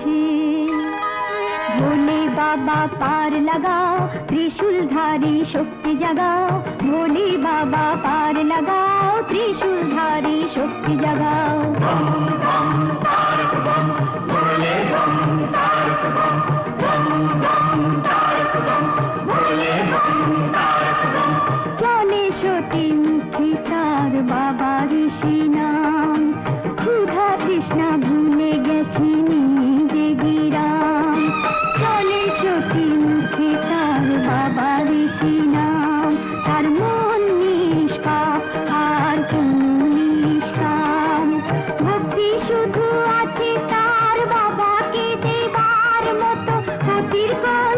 আছে। ভোলে বাবা পার লাগাও ত্রিশূল ধারী শক্তি জাগাও ভোলে বাবা পার লাগাও ত্রিশূল ধারী শক্তি জাগাও চলে সতী शुद्ध आचे बाबा की देवार मतो हाथीर को